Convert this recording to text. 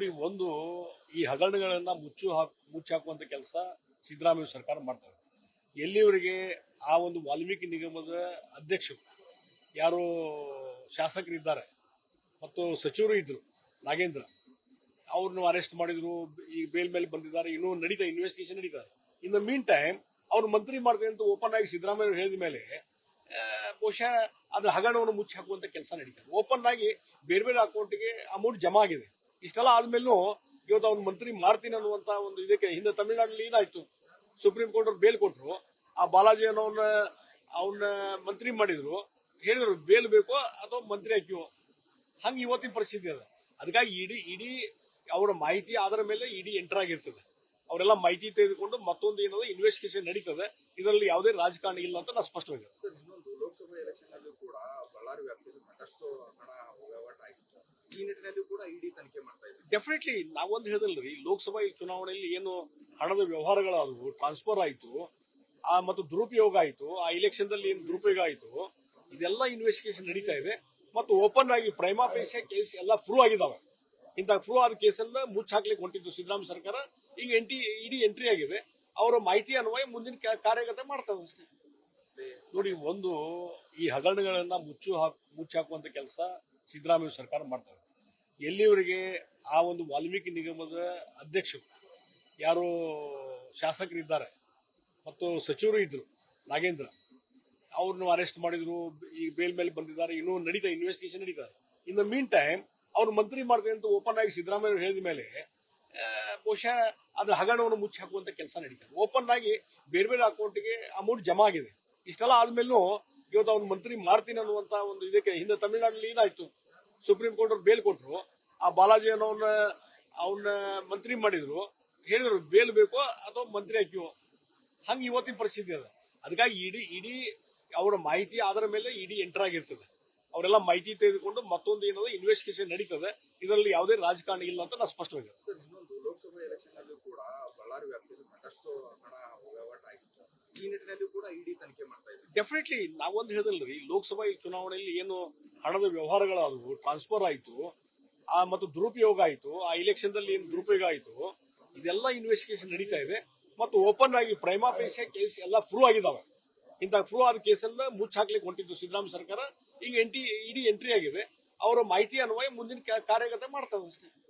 ನೋಡಿ ಒಂದು ಈ ಹಗರಣಗಳನ್ನ ಮುಚ್ಚು ಹಾಕ್, ಮುಚ್ಚಿ ಹಾಕುವಂತ ಕೆಲಸ ಸಿದ್ದರಾಮಯ್ಯ ಸರ್ಕಾರ ಮಾಡ್ತಾರೆ. ಎಲ್ಲಿವರೆಗೆ ಆ ಒಂದು ವಾಲ್ಮೀಕಿ ನಿಗಮದ ಅಧ್ಯಕ್ಷರು, ಯಾರು ಶಾಸಕರಿದ್ದಾರೆ ಮತ್ತು ಸಚಿವರು ಇದ್ದರು ನಾಗೇಂದ್ರ, ಅವ್ರನ್ನು ಅರೆಸ್ಟ್ ಮಾಡಿದ್ರು ಈ ಬೇಲ್ ಮೇಲೆ ಬಂದಿದ್ದಾರೆ, ಇನ್ನೂ ನಡೀತಾ ಇನ್ವೆಸ್ಟಿಗೇಷನ್ ನಡೀತಾ ಇನ್ ದ ಮೀನ್ ಟೈಮ್ ಅವ್ರು ಮಂತ್ರಿ ಮಾಡ್ತೇನೆ ಅಂತ ಓಪನ್ ಆಗಿ ಸಿದ್ದರಾಮಯ್ಯ ಹೇಳಿದ ಮೇಲೆ ಬಹುಶಃ ಅದ್ರ ಹಗರಣವನ್ನು ಮುಚ್ಚಿ ಹಾಕುವಂತ ಕೆಲಸ ನಡೀತದೆ ಓಪನ್ ಆಗಿ ಬೇರೆ ಬೇರೆ ಅಕೌಂಟ್ಗೆ ಅಮೌಂಟ್ ಜಮಾ ಆಗಿದೆ. ಇಷ್ಟೆಲ್ಲ ಆದ್ಮೇಲೂ ಇವತ್ತು ಅವ್ನ ಮಂತ್ರಿ ಮಾಡ್ತೀನಿ ಅನ್ನುವಂತ ಒಂದು ಇದಕ್ಕೆ ಹಿಂದೆ ತಮಿಳುನಾಡಲ್ಲಿ ಏನಾಯ್ತು ಸುಪ್ರೀಂ ಕೋರ್ಟ್ ಅವ್ರು ಬೇಲ್ ಕೊಟ್ರು. ಆ ಬಾಲಾಜಿ ಅನ್ನೋನ್ ಅವನ್ನ ಮಂತ್ರಿ ಮಾಡಿದ್ರು. ಹೇಳಿದ್ರು, ಬೇಲ್ ಬೇಕೋ ಅಥವಾ ಮಂತ್ರಿ ಹಾಕಿವೋ ಹಂಗೆ ಇವತ್ತಿನ ಪರಿಸ್ಥಿತಿ ಅದ. ಅದಕ್ಕಾಗಿ ಇಡೀ ಇಡೀ ಅವರ ಮಾಹಿತಿ ಅದರ ಮೇಲೆ ಇಡೀ ಎಂಟರ್ ಆಗಿರ್ತದೆ. ಅವರೆಲ್ಲ ಮಾಹಿತಿ ತೆಗೆದುಕೊಂಡು ಮತ್ತೊಂದು ಏನದ ಇನ್ವೆಸ್ಟಿಗೇಷನ್ ನಡೀತದೆ. ಇದರಲ್ಲಿ ಯಾವುದೇ ರಾಜಕಾರಣ ಇಲ್ಲ ಅಂತ ನಾನು ಸ್ಪಷ್ಟವಾಗಿ ಹೇಳ್ತೀನಿ. ಸರ್ ಇನ್ನೊಂದು ಲೋಕಸಭಾ ಎಲೆಕ್ಷನ್ ಅಲ್ಲೂ ಕೂಡ ಬಳ್ಳಾರಿ ವ್ಯಾಪ್ತಿಯಲ್ಲಿ ಸಾಕಷ್ಟು ಹಣ ವಹಿವಾಟು ಆಗಿತ್ತು ಈ ನಿಟ್ಟಿನಲ್ಲಿ ಕೂಡ ಇಡಿ ತನಿಖೆ ಮಾಡ್ತಾ ಇದೆ ಡೆಫಿನೆಟ್ಲಿ ನಾವೊಂದು ಹೇಳಿದಲ್ರಿ ಲೋಕಸಭಾ ಚುನಾವಣೆಯಲ್ಲಿ ಏನು ಹಣದ ವ್ಯವಹಾರಗಳಾದವು ಟ್ರಾನ್ಸ್ಫರ್ ಆಯಿತು, ಆ ಮತ್ತು ದುರುಪಯೋಗ ಆಯಿತು, ಆ ಇಲೆಕ್ಷನ್ ದಲ್ಲಿ ಏನು ದುರುಪಯೋಗ ಆಯಿತು, ಇದೆಲ್ಲ ಇನ್ವೆಸ್ಟಿಗೇಷನ್ ನಡೀತಾ ಇದೆ. ಮತ್ತು ಓಪನ್ ಆಗಿ ಪ್ರೈಮಾ ಪೇಶೆ ಕೇಸ್ ಎಲ್ಲ ಪ್ರೂವ್ ಆಗಿದಾವೆ. ಇಂಥ ಪ್ರೂವ್ ಆದ ಕೇಸನ್ನ ಮುಚ್ಚ ಹಾಕ್ಲಿಕ್ಕೆ ಹೊಂಟಿದ್ದು ಸಿದ್ದರಾಮಯ್ಯ ಸರ್ಕಾರ. ಈಗ ಎಂಟಿ ಇಡಿ ಎಂಟ್ರಿ ಆಗಿದೆ. ಅವರ ಮಾಹಿತಿ ಅನ್ವಯ ಮುಂದಿನ ಕಾರ್ಯಗತ ಮಾಡ್ತಾರೆ ಅಷ್ಟೇ. ನೋಡಿ, ಒಂದು ಈ ಹಗರಣಗಳನ್ನ ಮುಚ್ಚು ಹಾಕ್, ಮುಚ್ಚಾಕುವಂತ ಕೆಲಸ ಸಿದ್ದರಾಮಯ್ಯ ಸರ್ಕಾರ ಮಾಡ್ತಾರೆ ಎಲ್ಲಿವರೆಗೆ ಆ ಒಂದು ವಾಲ್ಮೀಕಿ ನಿಗಮದ ಅಧ್ಯಕ್ಷರು, ಯಾರು ಶಾಸಕರಿದ್ದಾರೆ ಮತ್ತು ಸಚಿವರು ಇದ್ರು, ನಾಗೇಂದ್ರ, ಅವ್ರನ್ನು ಅರೆಸ್ಟ್ ಮಾಡಿದ್ರು, ಈ ಬೇಲ್ ಮೇಲೆ ಬಂದಿದ್ದಾರೆ, ಇನ್ನೂ ನಡೀತಾ ಇನ್ವೆಸ್ಟಿಗೇಷನ್ ನಡೀತಾ ಇನ್ ದ ಮೀನ್ ಟೈಮ್ ಅವ್ರು ಮಂತ್ರಿ ಮಾಡ್ತೇನೆ ಅಂತ ಓಪನ್ ಆಗಿ ಸಿದ್ದರಾಮಯ್ಯ ಹೇಳಿದ ಮೇಲೆ ಬಹುಶಃ ಅದ್ರ ಹಗರಣವನ್ನು ಮುಚ್ಚಿ ಹಾಕುವಂತ ಕೆಲಸ ನಡೀತಾರೆ ಓಪನ್ ಆಗಿ ಬೇರೆ ಬೇರೆ ಅಕೌಂಟ್ಗೆ ಅಮೌಂಟ್ ಜಮಾ ಆಗಿದೆ. ಇಷ್ಟೆಲ್ಲ ಆದ್ಮೇಲೂ ಇವತ್ತು ಅವ್ನು ಮಂತ್ರಿ ಮಾಡ್ತೀನಿ ಅನ್ನುವಂತ ಒಂದು ಇದಕ್ಕೆ ಹಿಂದೆ ತಮಿಳುನಾಡಲ್ಲಿ ಏನಾಯ್ತು ಸುಪ್ರೀಂ ಕೋರ್ಟ್ ಅವ್ರು ಬೇಲ್ ಕೊಟ್ರು. ಆ ಬಾಲಾಜಿ ಅನ್ನೋನ್ನ ಅವನ್ನ ಮಂತ್ರಿ ಮಾಡಿದ್ರು. ಹೇಳಿದ್ರು ಬೇಲ್ ಬೇಕೋ ಅಥವಾ ಮಂತ್ರಿ ಹಾಕಿವೋ? ಹಂಗೆ ಇವತ್ತಿನ ಪರಿಸ್ಥಿತಿ ಅದ. ಅದಕ್ಕಾಗಿ ಇಡೀ ಇಡೀ ಅವರ ಮಾಹಿತಿ ಅದರ ಮೇಲೆ ಇಡೀ ಎಂಟರ್ ಆಗಿರ್ತದೆ. ಅವರೆಲ್ಲ ಮಾಹಿತಿ ತೆಗೆದುಕೊಂಡು ಮತ್ತೊಂದು ಏನದ ಇನ್ವೆಸ್ಟಿಗೇಷನ್ ನಡೀತದೆ. ಇದರಲ್ಲಿ ಯಾವುದೇ ರಾಜಕಾರಣ ಇಲ್ಲ ಅಂತ ನಾನು ಸ್ಪಷ್ಟವಾಗಿ ಲೋಕಸಭಾ ಎಲೆಕ್ಷನ್ ಅಲ್ಲೂ ಕೂಡ ಬಳ್ಳಾರಿ ವ್ಯಾಪ್ತಿಯಲ್ಲಿ ಸಾಕಷ್ಟು ಹಣ ವಹಿವಾಟು ಆಗಿತ್ತು. ಈ ನಿಟ್ಟಿನಲ್ಲಿ ಕೂಡ ಇಡಿ ತನಿಖೆ ಮಾಡ್ತಾ ಇದೆ ಡೆಫಿನೆಟ್ಲಿ ನಾವೊಂದು ಹೇಳಿದ್ರಿ ಲೋಕಸಭಾ ಚುನಾವಣೆಯಲ್ಲಿ ಏನು ಹಣದ ವ್ಯವಹಾರಗಳಾದವು ಟ್ರಾನ್ಸ್ಫರ್ ಆಯಿತು, ಆ ಮತ್ತು ದುರುಪಯೋಗ ಆಯಿತು, ಆ ಇಲೆಕ್ಷನ್ದಲ್ಲಿ ಏನು ದುರುಪಯೋಗ ಆಯಿತು, ಇದೆಲ್ಲ ಇನ್ವೆಸ್ಟಿಗೇಷನ್ ನಡೀತಾ ಇದೆ. ಮತ್ತು ಓಪನ್ ಆಗಿ ಪ್ರೈಮಾ ಪೇಸ ಕೇಸ್ ಎಲ್ಲ ಪ್ರೂವ್ ಆಗಿದಾವೆ. ಇಂಥ ಪ್ರೂವ್ ಆದ ಕೇಸನ್ನ ಮುಚ್ಚ ಹಾಕ್ಲಿಕ್ಕೆ ಹೊಂಟಿದ್ದು ಸಿದ್ದರಾಮಯ್ಯ ಸರ್ಕಾರ. ಈಗ ಎಂಟಿ ಇಡಿ ಎಂಟ್ರಿ ಆಗಿದೆ. ಅವರ ಮಾಹಿತಿ ಅನ್ವಯ ಮುಂದಿನ ಕಾರ್ಯಗತ ಮಾಡ್ತಾರೆ ಅಷ್ಟೇ.